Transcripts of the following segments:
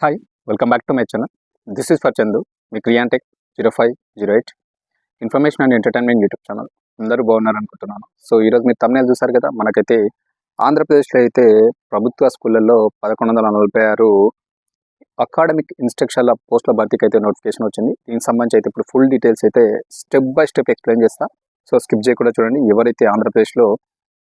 Hi welcome back to my channel this is for Chandu me క్రియాంటెక్ zero five zero eight information and entertainment YouTube channel అందరూ బాగున్నారనుకుంటున్నాను so ఈరోజు మీరు తమిళ చూసారు కదా మనకైతే ఆంధ్రప్రదేశ్లో అయితే ప్రభుత్వ స్కూళ్ళల్లో పదకొండు వందల నలభై ఆరు అకాడమిక్ ఇన్స్ట్రక్షన్ల పోస్టుల భర్తీకి అయితే నోటిఫికేషన్ వచ్చింది. దీనికి సంబంధించి అయితే ఇప్పుడు ఫుల్ డీటెయిల్స్ అయితే స్టెప్ బై స్టెప్ ఎక్స్ప్లెయిన్ చేస్తా. సో స్కిప్ చేయకుండా చూడండి. ఎవరైతే ఆంధ్రప్రదేశ్లో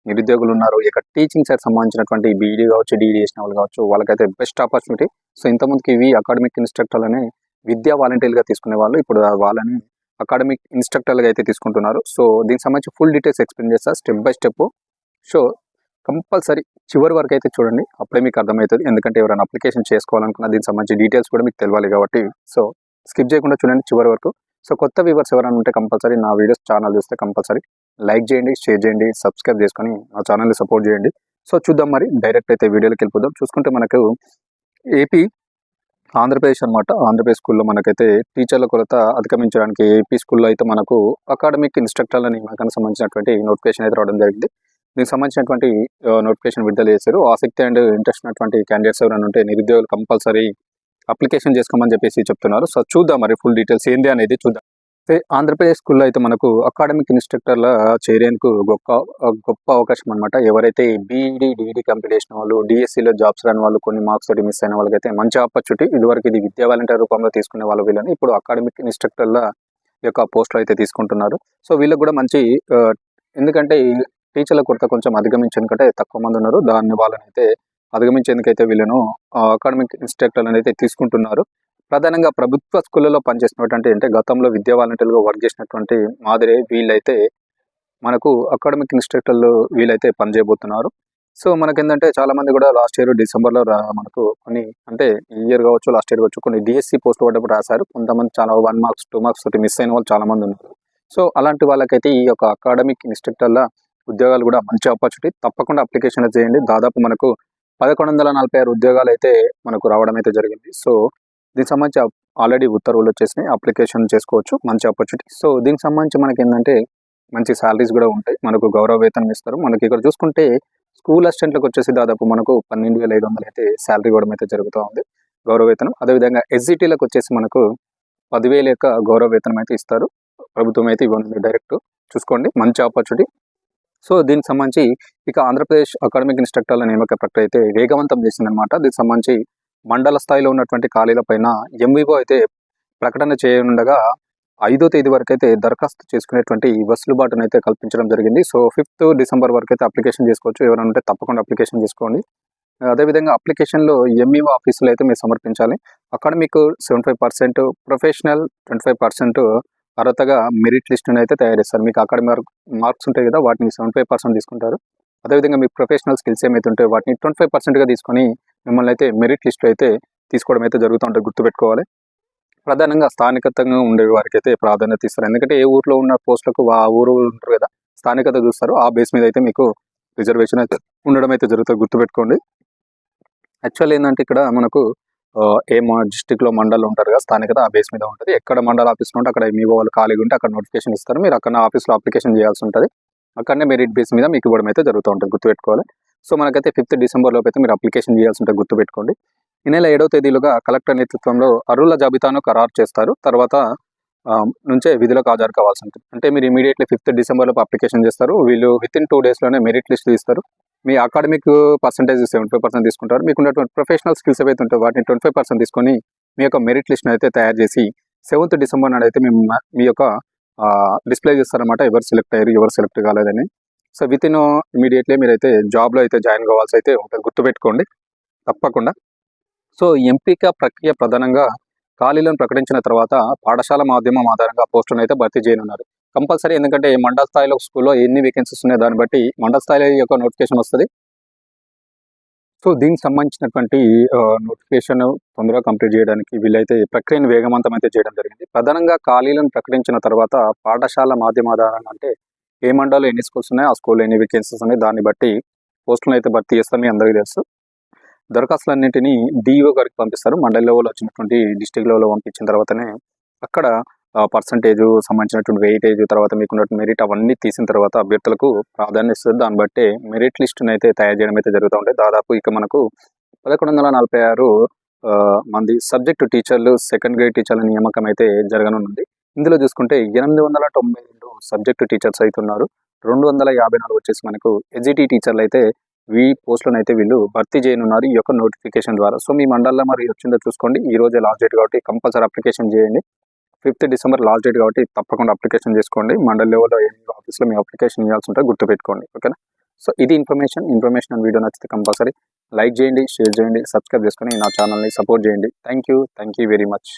నిరుద్యోగులు ఉన్నారో ఇక టీచింగ్ సైడ్ సంబంధించినటువంటి బీఈడీ కావచ్చు డీడీ చేసిన వాళ్ళు కావచ్చు వాళ్ళకైతే బెస్ట్ ఆపర్చునిటీ సో ఇంతకుముందుకి ఇవి అకాడమిక్ ఇన్స్ట్రక్టర్లనే విద్యా వాలంటీర్గా తీసుకునే వాళ్ళు ఇప్పుడు వాళ్ళని అకాడమిక్ ఇన్స్ట్రక్టర్లుగా అయితే తీసుకుంటున్నారు. సో దీనికి సంబంధించి ఫుల్ డీటెయిల్స్ ఎక్స్ప్లెయిన్ చేస్తా step by step so compulsory చివరి వరకు అయితే చూడండి అప్పుడే మీకు అర్థమవుతుంది. ఎందుకంటే ఎవరైనా అప్లికేషన్ చేసుకోవాలనుకున్నా దీనికి సంబంధించి డీటెయిల్స్ కూడా మీకు తెలియాలి కాబట్టి. సో స్కిప్ చేయకుండా చూడండి చివరి వరకు. సో కొత్త వ్యూవర్స్ ఎవరైనా ఉంటే కంపల్సరీ నా వీడియోస్ ఛానల్ చూస్తే కంపల్సరీ లైక్ చేయండి షేర్ చేయండి సబ్స్క్రైబ్ చేసుకొని నా ఛానల్ని సపోర్ట్ చేయండి. సో చూద్దాం మరి డైరెక్ట్ అయితే వీడియోలోకి వెళ్ళిపోదాం. చూసుకుంటే మనకు ఏపీ ఆంధ్రప్రదేశ్ అనమాట ఆంధ్రప్రదేశ్ స్కూల్లో మనకైతే టీచర్ల కొరత అధిగమించడానికి ఏపీ స్కూల్లో అయితే మనకు అకాడమిక్ ఇన్స్ట్రక్టర్ల నియామకానికి సంబంధించినటువంటి నోటిఫికేషన్ అయితే రావడం జరిగింది. దీనికి సంబంధించినటువంటి నోటిఫికేషన్ విడుదల చేశారు. ఆసక్తి అండ్ ఇంట్రెస్ట్ ఉన్నటువంటి క్యాండిడేట్స్ ఎవరైనా ఉంటే నిరుద్యోగులు కంపల్సరీ అప్లికేషన్ చేసుకోమని చెప్పేసి చెప్తున్నారు. సో చూద్దాం మరి ఫుల్ డీటెయిల్స్ ఏంది అనేది చూద్దాం. ఆంధ్రప్రదేశ్ స్కూల్లో అయితే మనకు అకాడమిక్ ఇన్స్ట్రక్టర్ల చేరేందుకు గొప్ప గొప్ప అవకాశం అనమాట ఎవరైతే బీఈడి డిఈడి కంప్లీట్ చేసిన వాళ్ళు డిఎస్సిలో జాబ్స్ రాని వాళ్ళు కొన్ని మార్క్స్ తోటి మిస్ అయిన వాళ్ళకైతే మంచి ఆపర్చునిటీ ఇదివరకు ఇది విద్యా వాలంటీర్ రూపంలో తీసుకునే వాళ్ళు వీళ్ళని ఇప్పుడు అకాడమిక్ ఇన్స్ట్రక్టర్ల యొక్క పోస్టులు అయితే తీసుకుంటున్నారు. సో వీళ్ళకి కూడా మంచి ఎందుకంటే టీచర్ల కొరత కొంచెం అధిగమించేందుకంటే తక్కువ మంది ఉన్నారు. దాన్ని వాళ్ళని అయితే అధిగమించేందుకైతే వీళ్ళను అకాడమిక్ ఇన్స్ట్రక్టర్లను అయితే తీసుకుంటున్నారు. ప్రధానంగా ప్రభుత్వ స్కూళ్ళలో పనిచేసినటువంటి అంటే గతంలో విద్యా వాలంటీర్లుగా వర్క్ చేసినటువంటి మాదిరి వీళ్ళైతే మనకు అకాడమిక్ ఇన్స్ట్రక్టర్లు వీళ్ళైతే పనిచేయబోతున్నారు. సో మనకేంటంటే చాలా మంది కూడా లాస్ట్ ఇయర్ డిసెంబర్లో రా మనకు కొన్ని అంటే ఈ ఇయర్ కావచ్చు లాస్ట్ ఇయర్ కావచ్చు కొన్ని డిఎస్సి పోస్ట్ పడ్డప్పుడు రాశారు. కొంతమంది చాలా వన్ మార్క్స్ టూ మార్క్స్ తోటి మిస్ అయిన వాళ్ళు చాలా మంది ఉన్నారు. సో అలాంటి వాళ్ళకైతే ఈ యొక్క అకాడమిక్ ఇన్స్ట్రక్టర్ల ఉద్యోగాలు కూడా మంచి ఆపర్చునిటీ. తప్పకుండా అప్లికేషన్ చేయండి. దాదాపు మనకు పదకొండు వందల నలభై ఆరు ఉద్యోగాలు అయితే మనకు రావడం అయితే జరిగింది. సో దీనికి సంబంధించి ఆల్రెడీ ఉత్తర్వులు వచ్చేసినాయి. అప్లికేషన్ చేసుకోవచ్చు. మంచి ఆపర్చునిటీ సో దీనికి సంబంధించి మనకి ఏంటంటే మంచి శాలరీస్ కూడా ఉంటాయి. మనకు గౌరవ వేతనం ఇస్తారు. మనకి ఇక్కడ చూసుకుంటే స్కూల్ అసిస్టెంట్లకు వచ్చేసి దాదాపు మనకు పన్నెండు వేల ఐదు వందలు అయితే శాలరీ ఇవ్వడం అయితే జరుగుతూ ఉంది. గౌరవ వేతనం అదేవిధంగా ఎస్జిటీలకు వచ్చేసి మనకు పదివేల యొక్క గౌరవ వేతనం అయితే ఇస్తారు. ప్రభుత్వం అయితే ఇవ్వండి డైరెక్ట్ చూసుకోండి. మంచి ఆపర్చునిటీ సో దీనికి సంబంధించి ఇక ఆంధ్రప్రదేశ్ అకాడమిక్ ఇన్స్ట్రక్టర్ల నియామక ప్రక్రియ అయితే వేగవంతం చేసిందనమాట దీనికి సంబంధించి మండల స్థాయిలో ఉన్నటువంటి ఖాళీల పైన ఎంవీఓ అయితే ప్రకటన చేయనుండగా ఐదో తేదీ వరకు అయితే దరఖాస్తు చేసుకునేటువంటి వెసులుబాటును అయితే కల్పించడం జరిగింది. సో ఫిఫ్త్ డిసెంబర్ వరకు అయితే అప్లికేషన్ చేసుకోవచ్చు. ఎవరైనా ఉంటే తప్పకుండా అప్లికేషన్ చేసుకోండి. అదేవిధంగా అప్లికేషన్లో ఎంఈఓ ఆఫీసులో అయితే మీరు సమర్పించాలి. Academic seventy five percent professional twenty five percent అర్హతగా మెరిట్ లిస్టును అయితే తయారు చేస్తారు మీకు అకాడమిక్ మార్క్స్ ఉంటాయి కదా వాటిని సెవెంటీ ఫైవ్ పర్సెంట్ తీసుకుంటారు. అదేవిధంగా మీకు ప్రొఫెషనల్ స్కిల్స్ ఏమైతే ఉంటాయో వాటిని ట్వంటీ ఫైవ్ పర్సెంట్గా తీసుకొని మిమ్మల్ని అయితే మెరిట్ లిస్ట్ అయితే తీసుకోవడం అయితే జరుగుతూ ఉంటుంది గుర్తుపెట్టుకోవాలి. ప్రధానంగా స్థానికతంగా ఉండే వారికి అయితే ప్రాధాన్యత ఇస్తారు. ఎందుకంటే ఏ ఊర్లో ఉన్న పోస్టులకు ఆ ఊరు ఉంటారు కదా స్థానికత చూస్తారు. ఆ బేస్ మీద అయితే మీకు రిజర్వేషన్ అయితే ఉండడం అయితే జరుగుతుంది గుర్తుపెట్టుకోండి. యాక్చువల్ ఏంటంటే ఇక్కడ మనకు ఏ మా డిస్టిక్లో మండల్ ఉంటారు కదా స్థానికత ఆ బేస్ మీద ఉంటుంది. ఎక్కడ మండల ఆఫీస్ ఉంటే అక్కడ మీ వాళ్ళు ఖాళీగా ఉంటే అక్కడ నోటిఫికేషన్ ఇస్తారు. మీరు అక్కడ ఆఫీస్లో అప్లికేషన్ చేయాల్సి ఉంటుంది. అక్కడనే మెరిట్ బేస్ మీద మీకు ఇవ్వడం అయితే జరుగుతూ ఉంటుంది. గుర్తుపెట్టుకోవాలి. సో మనకైతే ఫిఫ్త్ డిసెంబర్ లోపు అయితే మీరు అప్లికేషన్ చేయాల్సి ఉంటుంది గుర్తుపెట్టుకోండి. ఈ నెల ఏడవ తేదీలుగా కలెక్టర్ నేతృత్వంలో అర్హుల జాబితాను ఖరారు చేస్తారు. తర్వాత నుంచే విధులకు హాజరు కావాల్సి ఉంటుంది. అంటే మీరు ఇమీడియట్లీ ఫిఫ్త్ డిసెంబర్ లోపు అప్లికేషన్ చేస్తారు. వీళ్ళు విత్ ఇన్ టూ డేస్లోనే మెరిట్ లిస్ట్ తీస్తారు. మీ academic percentage seventy five percent తీసుకుంటారు. మీకు ఉన్నటువంటి ప్రొఫెషనల్ స్కిల్స్ ఏవైతే ఉంటాయో వాటిని ట్వంటీ ఫైవ్ పర్సెంట్ తీసుకొని మీ యొక్క మెరిట్ లిస్ట్ని అయితే తయారు చేసి సెవెంత్ డిసెంబర్ నాడు అయితే మీ మీ యొక్క డిస్ప్లే చేస్తారన్నమాట. ఎవరు సెలెక్ట్ అయ్యారు ఎవరు సెలెక్ట్ కాలేదని. సో విత్ ఇన్ ఇమీడియట్లీ మీరైతే జాబ్లో అయితే జాయిన్ కావాల్సి అయితే ఉంటుంది గుర్తుపెట్టుకోండి. తప్పకుండా. సో ఎంపిక ప్రక్రియ ప్రధానంగా ఖాళీలను ప్రకటించిన తర్వాత పాఠశాల మాధ్యమం ఆధారంగా పోస్టులను అయితే భర్తీ చేయనున్నారు. కంపల్సరీ ఎందుకంటే మండల స్థాయిలో స్కూల్లో ఎన్ని వేకెన్సీస్ ఉన్నాయో దాన్ని బట్టి మండల స్థాయిలో యొక్క నోటిఫికేషన్ వస్తుంది. సో దీనికి సంబంధించినటువంటి నోటిఫికేషన్ తొందరగా కంప్లీట్ చేయడానికి వీళ్ళైతే ప్రక్రియను వేగవంతం అయితే చేయడం జరిగింది. ప్రధానంగా ఖాళీలను ప్రకటించిన తర్వాత పాఠశాల మాధ్యమాధారంగా అంటే ఏ మండలంలో ఎన్ని స్కూల్స్ ఉన్నాయో ఆ స్కూల్లో ఎన్ని వేకెన్సీస్ ఉన్నాయి దాన్ని బట్టి పోస్టులను అయితే భర్తీ చేస్తామని అందరికీ తెలుసు. దరఖాస్తులన్నింటినీ డిఈఓ గారికి పంపిస్తారు. మండల లెవెల్లో వచ్చినటువంటి డిస్టిక్ లెవెల్లో పంపించిన తర్వాతనే అక్కడ పర్సంటేజ్ సంబంధించినటువంటి వెయిటేజ్ తర్వాత మీకు ఉన్నటువంటి మెరిట్ అవన్నీ తీసిన తర్వాత అభ్యర్థులకు ప్రాధాన్యత ఇస్తుంది దాన్ని బట్టి మెరిట్ లిస్టును అయితే తయారు చేయడం అయితే జరుగుతూ ఉంటాయి దాదాపు ఇక మనకు పదకొండు వందల నలభై ఆరు ఆ, మంది సబ్జెక్టు టీచర్లు సెకండ్ గ్రేడ్ టీచర్ల నియామకం అయితే జరగనున్నది ఇందులో చూసుకుంటే ఎనిమిది వందల తొంభై రెండు సబ్జెక్టు టీచర్స్ అయితే ఉన్నారు. రెండు వందల యాభై నాలుగు వచ్చేసి మనకు ఎజిటి టీచర్లు అయితే ఈ పోస్టులను అయితే వీళ్ళు భర్తీ చేయనున్నారు ఈ యొక్క నోటిఫికేషన్ ద్వారా. సో మీ మండలంలో మరి వచ్చిందో చూసుకోండి. ఈ రోజే లాస్ట్ డేట్ కాబట్టి కంపల్సరీ అప్లికేషన్ చేయండి. ఫిఫ్త్ డిసెంబర్ లాస్ట్ డేట్ కాబట్టి తప్పకుండా అప్లికేషన్ చేసుకోండి. మండల్ లెవెల్లో ఏ ఆఫీస్లో మీ అప్లికేషన్ ఇవ్వాల్సి ఉంటే గుర్తుపెట్టుకోండి. ఓకేనా? సో ఇది ఇన్ఫర్మేషన్. ఇన్ఫర్మేషన్ వీడియో నచ్చితే కంపల్సరీ లైక్ చేయండి షేర్ చేయండి సబ్స్క్రైబ్ చేసుకొని నా ఛానల్ని సపోర్ట్ చేయండి. Thank you. Thank you very much.